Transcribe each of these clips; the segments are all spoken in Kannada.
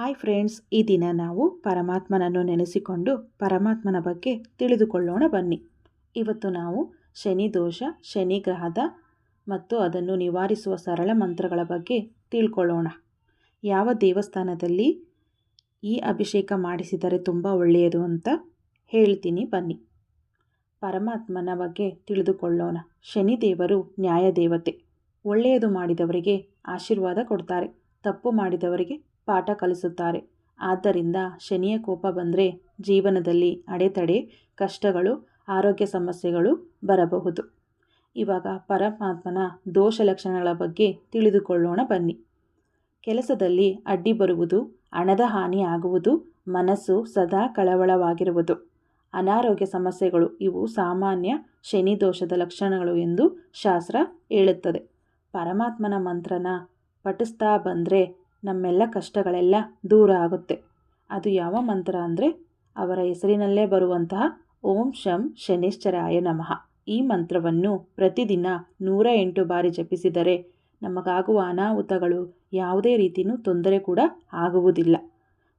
ಹಾಯ್ ಫ್ರೆಂಡ್ಸ್, ಈ ದಿನ ನಾವು ಪರಮಾತ್ಮನನ್ನು ನೆನೆಸಿಕೊಂಡು ಪರಮಾತ್ಮನ ಬಗ್ಗೆ ತಿಳಿದುಕೊಳ್ಳೋಣ ಬನ್ನಿ. ಇವತ್ತು ನಾವು ಶನಿ ದೋಷ, ಶನಿ ಗ್ರಹದ ಮತ್ತು ಅದನ್ನು ನಿವಾರಿಸುವ ಸರಳ ಮಂತ್ರಗಳ ಬಗ್ಗೆ ತಿಳ್ಕೊಳ್ಳೋಣ. ಯಾವ ದೇವಸ್ಥಾನದಲ್ಲಿ ಈ ಅಭಿಷೇಕ ಮಾಡಿಸಿದರೆ ತುಂಬ ಒಳ್ಳೆಯದು ಅಂತ ಹೇಳ್ತೀನಿ ಬನ್ನಿ. ಪರಮಾತ್ಮನ ಬಗ್ಗೆ ತಿಳಿದುಕೊಳ್ಳೋಣ. ಶನಿ ದೇವರು ನ್ಯಾಯ ನ್ಯಾಯದೇವತೆ. ಒಳ್ಳೆಯದು ಮಾಡಿದವರಿಗೆ ಆಶೀರ್ವಾದ ಕೊಡ್ತಾರೆ. ತಪ್ಪು ಮಾಡಿದವರಿಗೆ ಪಾಠ ಕಲಿಸುತ್ತಾರೆ. ಆದ್ದರಿಂದ ಶನಿಯ ಕೋಪ ಬಂದರೆ ಜೀವನದಲ್ಲಿ ಅಡೆತಡೆ, ಕಷ್ಟಗಳು, ಆರೋಗ್ಯ ಸಮಸ್ಯೆಗಳು ಬರಬಹುದು. ಇವಾಗ ಪರಮಾತ್ಮನ ದೋಷ ಲಕ್ಷಣಗಳ ಬಗ್ಗೆ ತಿಳಿದುಕೊಳ್ಳೋಣ ಬನ್ನಿ. ಕೆಲಸದಲ್ಲಿ ಅಡ್ಡಿ ಬರುವುದು, ಹಣದ ಹಾನಿ ಆಗುವುದು, ಮನಸ್ಸು ಸದಾ ಕಳವಳವಾಗಿರುವುದು. ಅನಾರೋಗ್ಯ ಸಮಸ್ಯೆಗಳು ಇವು ಸಾಮಾನ್ಯ ಶನಿ ದೋಷದ ಲಕ್ಷಣಗಳು ಎಂದು ಶಾಸ್ತ್ರ ಹೇಳುತ್ತದೆ. ಪರಮಾತ್ಮನ ಮಂತ್ರನ ಪಠಿಸ್ತಾ ಬಂದರೆ ನಮ್ಮೆಲ್ಲ ಕಷ್ಟಗಳೆಲ್ಲ ದೂರ ಆಗುತ್ತೆ. ಅದು ಯಾವ ಮಂತ್ರ ಅಂದರೆ, ಅವರ ಹೆಸರಿನಲ್ಲೇ ಬರುವಂತಹ ಓಂ ಶಂ ಶನೇಶ್ವರಾಯ ನಮಃ. ಈ ಮಂತ್ರವನ್ನು ಪ್ರತಿದಿನ ನೂರ ಎಂಟು ಬಾರಿ ಜಪಿಸಿದರೆ ನಮಗಾಗುವ ಅನಾಹುತಗಳು ಯಾವುದೇ ರೀತಿಯೂ ತೊಂದರೆ ಕೂಡ ಆಗುವುದಿಲ್ಲ.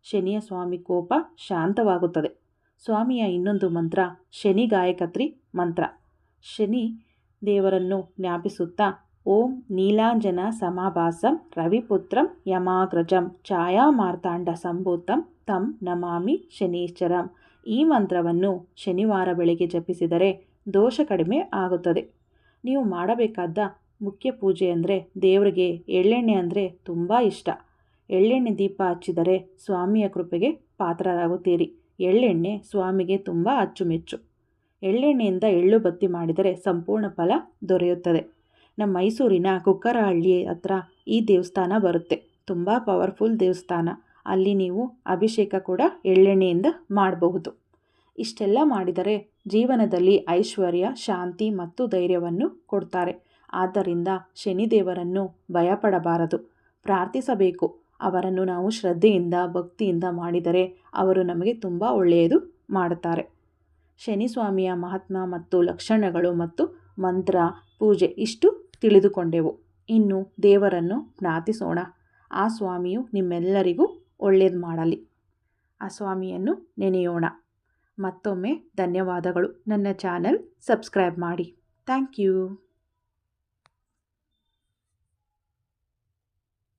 ಶನಿಯ ಸ್ವಾಮಿ ಕೋಪ ಶಾಂತವಾಗುತ್ತದೆ. ಸ್ವಾಮಿಯ ಇನ್ನೊಂದು ಮಂತ್ರ, ಶನಿ ಗಾಯಕತ್ರಿ ಮಂತ್ರ. ಶನಿ ದೇವರನ್ನು ಜ್ಞಾಪಿಸುತ್ತಾ ಓಂ ನೀಲಾಂಜನ ಸಮಾಭಾಸಂ ರವಿಪುತ್ರಂ ಯಮಾಗ್ರಜಂ ಛಾಯಾಮಾರ್ತಾಂಡ ಸಂಭೂತಂ ತಂ ನಮಾಮಿ ಶನೀಶ್ಚರಂ ಈ ಮಂತ್ರವನ್ನು ಶನಿವಾರ ಬೆಳಗ್ಗೆ ಜಪಿಸಿದರೆ ದೋಷ ಕಡಿಮೆ ಆಗುತ್ತದೆ ನೀವು ಮಾಡಬೇಕಾದ ಮುಖ್ಯ ಪೂಜೆ ಅಂದರೆ ದೇವರಿಗೆ ಎಳ್ಳೆಣ್ಣೆ ಅಂದರೆ ತುಂಬ ಇಷ್ಟ ಎಳ್ಳೆಣ್ಣೆ ದೀಪ ಹಚ್ಚಿದರೆ ಸ್ವಾಮಿಯ ಕೃಪೆಗೆ ಪಾತ್ರರಾಗುತ್ತೀರಿ ಎಳ್ಳೆಣ್ಣೆ ಸ್ವಾಮಿಗೆ ತುಂಬ ಅಚ್ಚುಮೆಚ್ಚು ಎಳ್ಳೆಣ್ಣೆಯಿಂದ ಎಳ್ಳು ಬತ್ತಿ ಮಾಡಿದರೆ ಸಂಪೂರ್ಣ ಫಲ ದೊರೆಯುತ್ತದೆ ನಮ್ಮ ಮೈಸೂರಿನ ಕುಕ್ಕರಹಳ್ಳಿ ಹತ್ರ ಈ ದೇವಸ್ಥಾನ ಬರುತ್ತೆ. ತುಂಬ ಪವರ್ಫುಲ್ ದೇವಸ್ಥಾನ. ಅಲ್ಲಿ ನೀವು ಅಭಿಷೇಕ ಕೂಡ ಎಳ್ಳೆಣ್ಣೆಯಿಂದ ಮಾಡಬಹುದು. ಇಷ್ಟೆಲ್ಲ ಮಾಡಿದರೆ ಜೀವನದಲ್ಲಿ ಐಶ್ವರ್ಯ, ಶಾಂತಿ ಮತ್ತು ಧೈರ್ಯವನ್ನು ಕೊಡ್ತಾರೆ. ಆದ್ದರಿಂದ ಶನಿದೇವರನ್ನು ಭಯಪಡಬಾರದು. ಪ್ರಾರ್ಥಿಸಬೇಕು. ಅವರನ್ನು ನಾವು ಶ್ರದ್ಧೆಯಿಂದ, ಭಕ್ತಿಯಿಂದ ಮಾಡಿದರೆ ಅವರು ನಮಗೆ ತುಂಬ ಒಳ್ಳೆಯದು ಮಾಡುತ್ತಾರೆ ಶನಿ ಸ್ವಾಮಿಯ ಮಹಾತ್ಮ ಮತ್ತು ಲಕ್ಷಣಗಳು ಮತ್ತು ಮಂತ್ರ, ಪೂಜೆ ಇಷ್ಟು ತಿಳಿದುಕೊಂಡೆವು. ಇನ್ನು ದೇವರನ್ನು ಪ್ರಾರ್ಥಿಸೋಣ. ಆ ಸ್ವಾಮಿಯು ನಿಮ್ಮೆಲ್ಲರಿಗೂ ಒಳ್ಳೇದು ಮಾಡಲಿ. ಆ ಸ್ವಾಮಿಯನ್ನು ನೆನೆಯೋಣ. ಮತ್ತೊಮ್ಮೆ ಧನ್ಯವಾದಗಳು. ನನ್ನ ಚಾನಲ್ ಸಬ್ಸ್ಕ್ರೈಬ್ ಮಾಡಿ. Thank you.